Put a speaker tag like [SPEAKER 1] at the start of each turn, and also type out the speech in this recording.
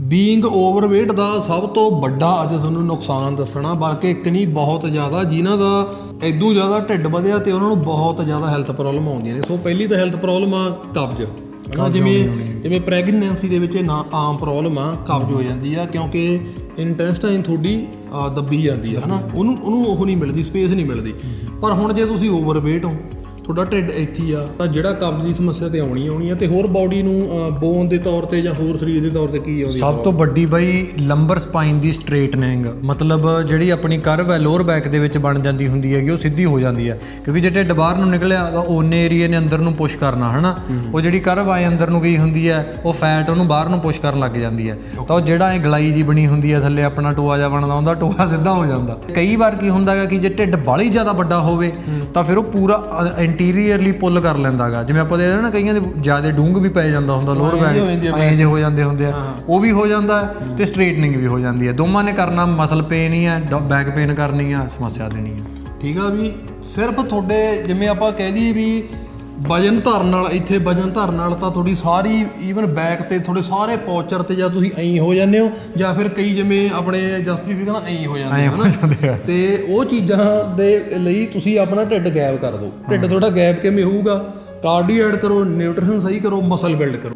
[SPEAKER 1] Being overweight ਦਾ ਸਭ ਤੋਂ ਵੱਡਾ ਅੱਜ ਤੁਹਾਨੂੰ ਨੁਕਸਾਨ ਦੱਸਣਾ ਬਲਕਿ ਇੱਕ ਨਹੀਂ ਬਹੁਤ ਜ਼ਿਆਦਾ। ਜਿਨ੍ਹਾਂ ਦਾ ਇਦੋਂ ਜ਼ਿਆਦਾ ਢਿੱਡ ਵਧਿਆ ਤੇ ਉਹਨਾਂ ਨੂੰ ਬਹੁਤ ਜ਼ਿਆਦਾ ਹੈਲਥ ਪ੍ਰੋਬਲਮ ਆਉਂਦੀਆਂ ਨੇ। ਸੋ ਪਹਿਲੀ ਤਾਂ ਹੈਲਥ ਪ੍ਰੋਬਲਮ ਆ ਕਬਜ਼। ਹਨਾ ਜਿਵੇਂ ਜਿਵੇਂ ਪ੍ਰੈਗਨੈਂਸੀ ਦੇ ਵਿੱਚ ਇਹ ਨਾ ਆਮ ਪ੍ਰੋਬਲਮ ਆ ਕਬਜ਼ ਹੋ ਜਾਂਦੀ ਆ ਕਿਉਂਕਿ ਇੰਟੈਸਟਾਈਨ ਤੁਹਾਡੀ ਦੱਬੀ ਜਾਂਦੀ ਆ ਹਨਾ। ਉਹਨੂੰ ਉਹਨੂੰ ਉਹ ਨਹੀਂ ਮਿਲਦੀ ਸਪੇਸ ਨਹੀਂ ਮਿਲਦੀ। ਪਰ ਹੁਣ ਜੇ ਤੁਸੀਂ ਓਵਰਵੇਟ ਹੋ ਤੁਹਾਡਾ ਢਿੱਡ ਇੱਥੇ ਹੀ ਆ ਤਾਂ ਜਿਹੜਾ ਕਬਜ਼ ਦੀ ਸਮੱਸਿਆ ਤੇ ਆਉਣੀ ਆਉਣੀ ਆ ਤੇ ਹੋਰ ਬਾਡੀ ਨੂੰ ਬੋਨ ਦੇ ਤੌਰ ਤੇ ਜਾਂ ਹੋਰ ਸਰੀਰ ਦੇ ਤੌਰ ਤੇ ਕੀ ਆਉਂਦੀ
[SPEAKER 2] ਸਭ ਤੋਂ ਵੱਡੀ ਬਈ ਲੰਬਰ ਸਪਾਈਨ ਦੀ ਸਟ੍ਰੇਟਨਿੰਗ ਮਤਲਬ ਜਿਹੜੀ ਆਪਣੀ ਕਰਵ ਹੈ ਲੋਅਰ ਬੈਕ ਦੇ ਵਿੱਚ ਬਣ ਜਾਂਦੀ ਹੁੰਦੀ ਹੈਗੀ ਉਹ ਸਿੱਧੀ ਹੋ ਜਾਂਦੀ ਹੈ ਕਿਉਂਕਿ ਜੇ ਢਿੱਡ ਬਾਹਰ ਨੂੰ ਨਿਕਲਿਆ ਤਾਂ ਉਹਨੇ ਏਰੀਏ ਨੇ ਅੰਦਰ ਨੂੰ ਪੁਸ਼ ਕਰਨਾ ਹਨਾ? ਉਹ ਜਿਹੜੀ ਕਰਵ ਆਏ ਅੰਦਰ ਨੂੰ ਗਈ ਹੁੰਦੀ ਹੈ ਉਹ ਫੈਟ ਉਹਨੂੰ ਬਾਹਰ ਨੂੰ ਪੁਸ਼ ਕਰਨ ਲੱਗ ਜਾਂਦੀ ਹੈ ਤਾਂ ਉਹ ਜਿਹੜਾ ਇਹ ਗਲਾਈ ਜੀ ਬਣੀ ਹੁੰਦੀ ਹੈ ਥੱਲੇ ਆਪਣਾ ਟੋਆ ਜਿਹਾ ਬਣਦਾ ਹੁੰਦਾ ਟੋਆ ਸਿੱਧਾ ਹੋ ਜਾਂਦਾ। ਕਈ ਵਾਰ ਕੀ ਹੁੰਦਾ ਹੈਗਾ ਕਿ ਜੇ ਢਿੱਡ ਬਾਲੀ ਜ਼ਿਆਦਾ ਵੱਡਾ ਹੋਵੇ ਤਾਂ ਫਿਰ ਉਹ ਪੂਰਾ ਇੰਟੀਰੀਅਰਲੀ ਪੁੱਲ ਕਰ ਲੈਂਦਾ ਹੈਗਾ ਜਿਵੇਂ ਆਪਾਂ ਦੇਖਦੇ ਨਾ ਕਈਆਂ ਦੇ ਜ਼ਿਆਦਾ ਡੂੰਘ ਵੀ ਪੈ ਜਾਂਦਾ ਹੁੰਦਾ ਲੋਅਰ ਬੈਕ ਐਂ ਜੇ ਹੋ ਜਾਂਦੇ ਹੁੰਦੇ ਆ। ਉਹ ਵੀ ਹੋ ਜਾਂਦਾ ਤੇ ਸਟ੍ਰੇਟਨਿੰਗ ਵੀ ਹੋ ਜਾਂਦੀ ਹੈ ਦੋਵਾਂ ਨੇ ਕਰਨਾ ਮਸਲ ਪੇਨ ਹੀ ਹੈ ਬੈਕ ਪੇਨ ਕਰਨੀ ਆ ਸਮੱਸਿਆ ਦੇਣੀ ਹੈ
[SPEAKER 1] ਠੀਕ ਆ ਵੀ ਸਿਰਫ ਤੁਹਾਡੇ ਜਿਵੇਂ ਆਪਾਂ ਕਹਿ ਦਈਏ ਵੀ ਵਜਨ ਧਰਨ ਨਾਲ ਇੱਥੇ ਵਜਨ ਧਰਨ ਨਾਲ ਤਾਂ ਤੁਹਾਡੀ ਸਾਰੀ ਈਵਨ ਬੈਕ ਤੇ ਤੁਹਾਡੇ ਸਾਰੇ ਪੌਚਰ ਤੇ ਜਾਂ ਤੁਸੀਂ ਐਂ ਹੋ ਜਾਂਦੇ ਹੋ ਜਾਂ ਫਿਰ ਕਈ ਜਿਵੇਂ ਆਪਣੇ ਜਸਪ੍ਰੀਤ ਵੀ ਕਹਿੰਦਾ ਐਂ ਹੋ ਜਾਂਦੇ ਹੋ ਹਨਾ? ਤੇ ਉਹ ਚੀਜ਼ਾਂ ਦੇ ਲਈ ਤੁਸੀਂ ਆਪਣਾ ਢਿੱਡ ਗੈਪ ਕਰ ਦਿਓ। ਢਿੱਡ ਤੁਹਾਡਾ ਗੈਪ ਕਿਵੇਂ ਹੋਊਗਾ? ਕਾਰਡੀਓ ਐਡ ਕਰੋ ਨਿਊਟ੍ਰੀਸ਼ਨ ਸਹੀ ਕਰੋ ਮਸਲ ਬਿਲਡ ਕਰੋ।